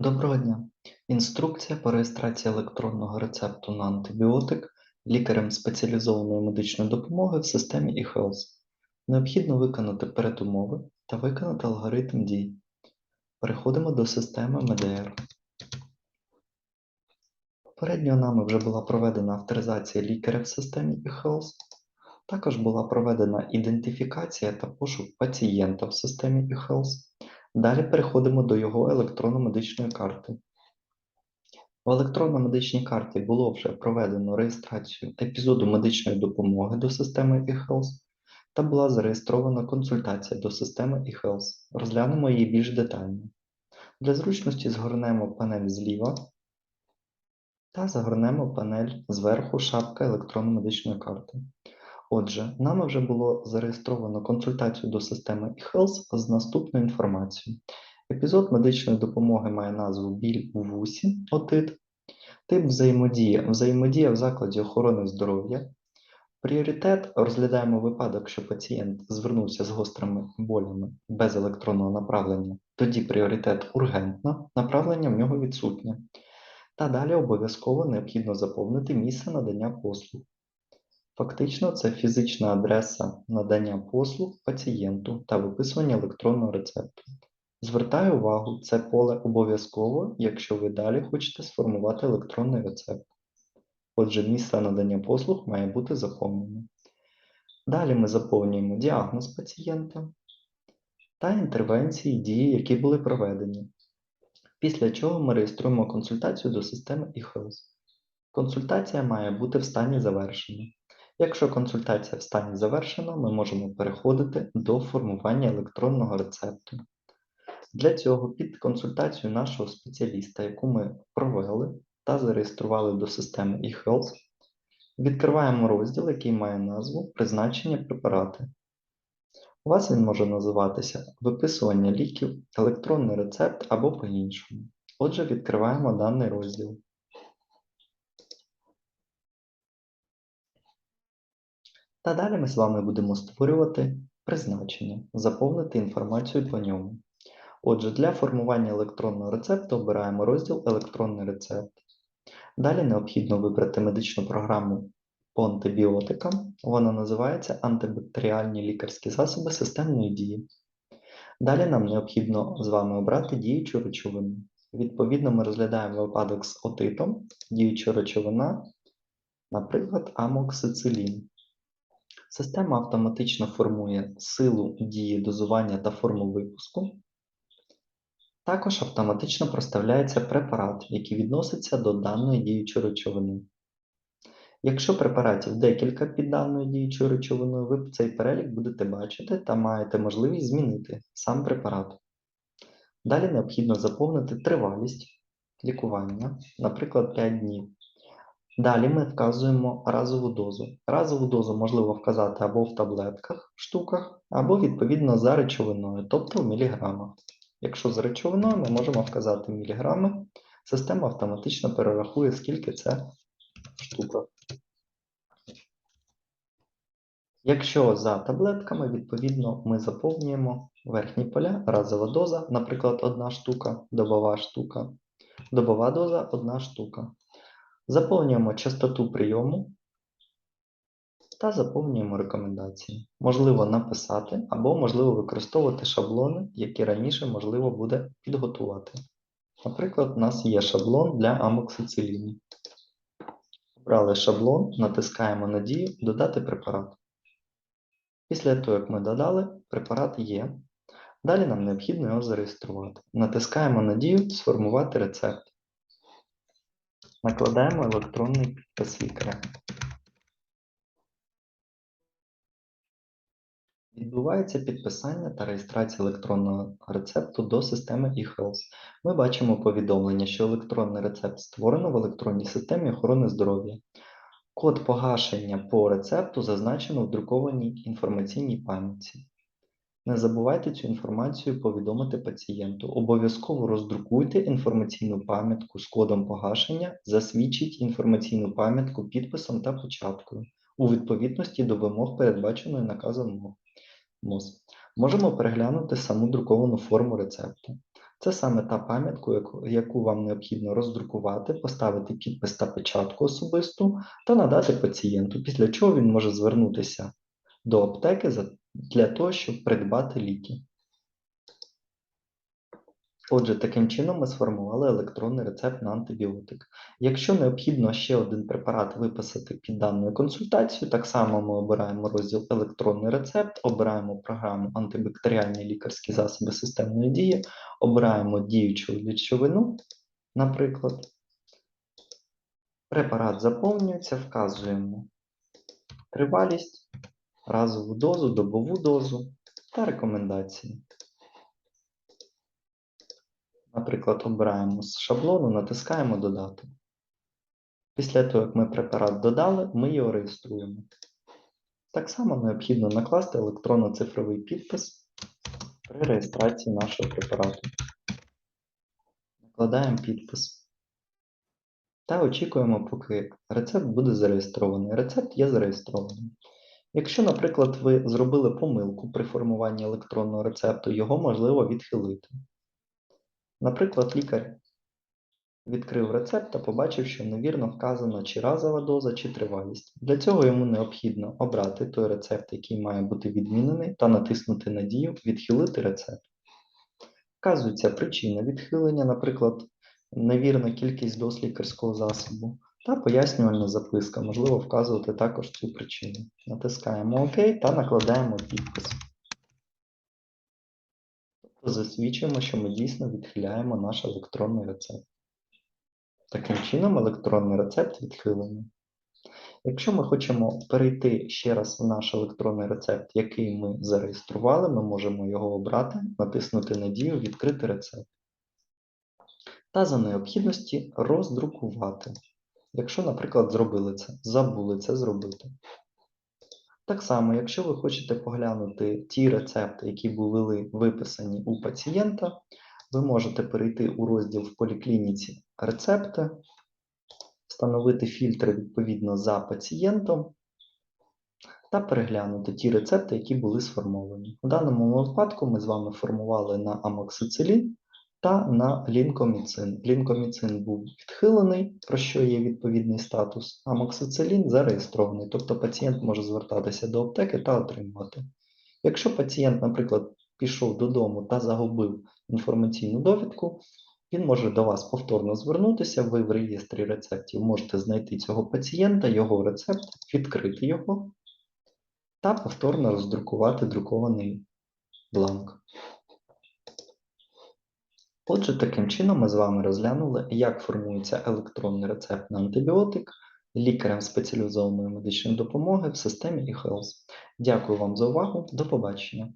Доброго дня! Інструкція по реєстрації електронного рецепту на антибіотик лікарем спеціалізованої медичної допомоги в системі eHealth. Необхідно виконати передумови та виконати алгоритм дій. Переходимо до системи МДР. Попередньо нами вже була проведена авторизація лікаря в системі eHealth. Також була проведена ідентифікація та пошук пацієнта в системі eHealth. Далі переходимо до його електронно-медичної карти. В електронно-медичній карті було вже проведено реєстрацію епізоду медичної допомоги до системи eHealth та була зареєстрована консультація до системи eHealth. Розглянемо її більш детально. Для зручності згорнемо панель зліва та загорнемо панель зверху шапка електронно-медичної карти. Отже, нами вже було зареєстровано консультацію до системи eHealth з наступною інформацією. Епізод медичної допомоги має назву біль у вусі, отит, тип взаємодії, взаємодія в закладі охорони здоров'я. Пріоритет розглядаємо випадок, що пацієнт звернувся з гострими болями без електронного направлення, тоді пріоритет ургентно, направлення в нього відсутнє. Та далі обов'язково необхідно заповнити місце надання послуг. Фактично, це фізична адреса надання послуг пацієнту та виписування електронного рецепту. Звертаю увагу, це поле обов'язково, якщо ви далі хочете сформувати електронний рецепт. Отже, місце надання послуг має бути заповнене. Далі ми заповнюємо діагноз пацієнта та інтервенції дії, які були проведені. Після чого ми реєструємо консультацію до системи eHealth. Консультація має бути в стані завершена. Якщо консультація в стані завершена, ми можемо переходити до формування електронного рецепту. Для цього під консультацію нашого спеціаліста, яку ми провели та зареєстрували до системи eHealth, відкриваємо розділ, який має назву Призначення препарати. У вас він може називатися Виписування ліків, електронний рецепт або по-іншому. Отже, відкриваємо даний розділ. Та далі ми з вами будемо створювати призначення, заповнити інформацію по ньому. Отже, для формування електронного рецепту обираємо розділ Електронний рецепт. Далі необхідно вибрати медичну програму по антибіотикам. Вона називається Антибактеріальні лікарські засоби системної дії. Далі нам необхідно з вами обрати діючу речовину. Відповідно, ми розглядаємо випадок з отитом, діюча речовина, наприклад, амоксицилін. Система автоматично формує силу дії дозування та форму випуску. Також автоматично проставляється препарат, який відноситься до даної діючої речовини. Якщо препаратів декілька під даною діючою речовиною, ви цей перелік будете бачити та маєте можливість змінити сам препарат. Далі необхідно заповнити тривалість лікування, наприклад, 5 днів. Далі ми вказуємо разову дозу. Разову дозу можливо вказати або в таблетках, штуках, або відповідно за речовиною, тобто в міліграмах. Якщо за речовиною, ми можемо вказати міліграми, система автоматично перерахує, скільки це в штуках. Якщо за таблетками, відповідно, ми заповнюємо верхні поля, разова доза, наприклад, одна штука, добова штука, добова доза одна штука. Заповнюємо частоту прийому та заповнюємо рекомендації. Можливо написати або можливо використовувати шаблони, які раніше можливо буде підготувати. Наприклад, у нас є шаблон для амоксициліну. Обрали шаблон, натискаємо на дію Додати препарат. Після того, як ми додали, препарат є. Далі нам необхідно його зареєструвати. Натискаємо на дію Сформувати рецепт. Накладаємо електронний підпис лікаря. Відбувається підписання та реєстрація електронного рецепту до системи eHealth. Ми бачимо повідомлення, що електронний рецепт створено в електронній системі охорони здоров'я. Код погашення по рецепту зазначено в друкованій інформаційній пам'ятці. Не забувайте цю інформацію повідомити пацієнту. Обов'язково роздрукуйте інформаційну пам'ятку з кодом погашення, засвідчіть інформаційну пам'ятку підписом та початкою у відповідності до вимог, передбаченої наказом МОЗ. Можемо переглянути саму друковану форму рецепту. Це саме та пам'ятка, яку, яку вам необхідно роздрукувати, поставити підпис та печатку особисту та надати пацієнту, після чого він може звернутися до аптеки для того, щоб придбати ліки. Отже, таким чином ми сформували електронний рецепт на антибіотик. Якщо необхідно ще один препарат виписати під даною консультацією, так само ми обираємо розділ електронний рецепт, обираємо програму антибактеріальні лікарські засоби системної дії, обираємо діючу речовину, наприклад. Препарат заповнюється, вказуємо тривалість, разову дозу, добову дозу та рекомендації. Наприклад, обираємо з шаблону, натискаємо Додати. Після того, як ми препарат додали, ми його реєструємо. Так само необхідно накласти електронно-цифровий підпис при реєстрації нашого препарату. Накладаємо підпис. Та очікуємо, поки рецепт буде зареєстрований. Рецепт є зареєстрований. Якщо, наприклад, ви зробили помилку при формуванні електронного рецепту, його можливо відхилити. Наприклад, лікар відкрив рецепт та побачив, що невірно вказана чи разова доза, чи тривалість. Для цього йому необхідно обрати той рецепт, який має бути відмінений, та натиснути на дію Відхилити рецепт. Вказується причина відхилення, наприклад, невірна кількість доз лікарського засобу, та пояснювальна записка. Можливо вказувати також цю причину. Натискаємо ОК та накладаємо підпис. Тобто засвідчуємо, що ми дійсно відхиляємо наш електронний рецепт. Таким чином, електронний рецепт відхилений. Якщо ми хочемо перейти ще раз в наш електронний рецепт, який ми зареєстрували, ми можемо його обрати, натиснути на дію Відкрити рецепт. Та за необхідності роздрукувати. Якщо, наприклад, зробили це, забули це зробити. Так само, якщо ви хочете поглянути ті рецепти, які були виписані у пацієнта, ви можете перейти у розділ в поліклініці рецепти, встановити фільтри відповідно за пацієнтом та переглянути ті рецепти, які були сформовані. У даному випадку ми з вами формували на амоксицилін та на лінкоміцин. Лінкоміцин був відхилений, про що є відповідний статус, а амоксицилін зареєстрований, тобто пацієнт може звертатися до аптеки та отримувати. Якщо пацієнт, наприклад, пішов додому та загубив інформаційну довідку, він може до вас повторно звернутися, ви в реєстрі рецептів можете знайти цього пацієнта, його рецепт, відкрити його та повторно роздрукувати друкований бланк. Отже, таким чином ми з вами розглянули, як формується електронний рецепт на антибіотик лікарем спеціалізованої медичної допомоги в системі eHealth. Дякую вам за увагу. До побачення.